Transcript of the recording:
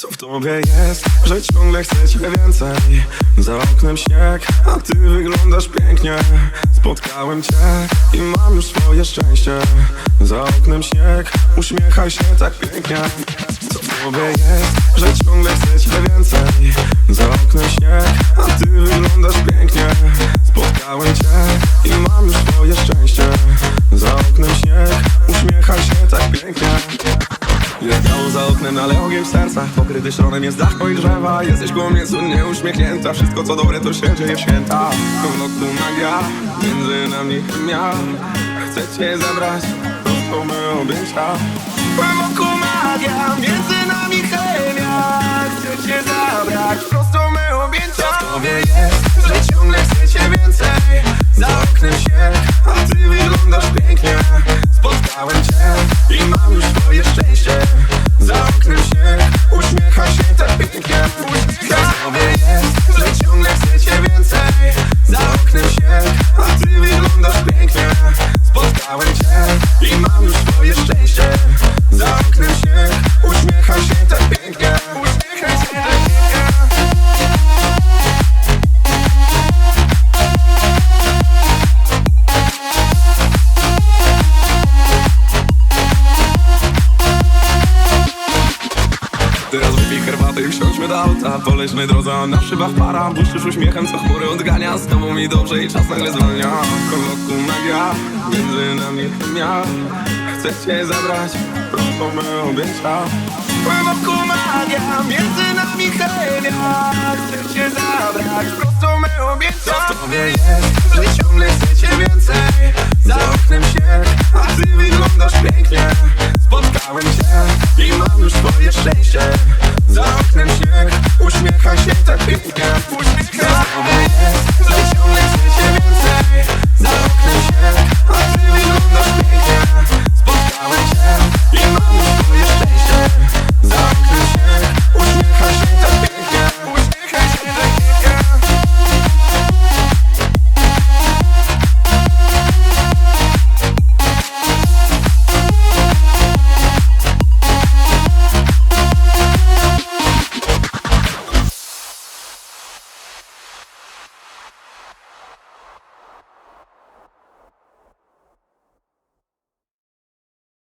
Co w tobie jest, że ciągle chcę cię więcej? Za oknem śnieg, a ty wyglądasz pięknie. Spotkałem cię i mam już swoje szczęście. Za oknem śnieg, uśmiechaj się tak pięknie. Co w tobie jest, że ciągle chcę cię więcej? Za oknem śnieg, a ty wyglądasz pięknie. Spotkałem cię i mam już swoje szczęście. Za oknem śnieg, uśmiechaj się tak pięknie biało za oknem, ale ogień w sercach Pokryty szronem jest dach i drzewa. Jesteś koło mnie cudnie uśmiechnięta. Wszystko co dobre to się dzieje w święta Wokół magia, między nami chemia Chcę cię zabrać, prosto me objęcia Wokół magia, między nami chemia już swoje szczęście. Za oknem śnieg, wsiądźmy do auta Polećmy drodze, a na szybach para Błyszczysz uśmiechem, co chmury odgania. Z tobą mi dobrze i czas nagle zwalnia Wokół magia, między nami chemia Chcę cię zabrać, prosto me objęcia. Wokół magia, między nami chemia Chcę cię zabrać, prosto me objęcia. Co w tobie jest, że ciągle chcę cię więcej. Za oknem śnieg, a ty wyglądasz pięknie. Spotkałem cię i mam już swoje szczęście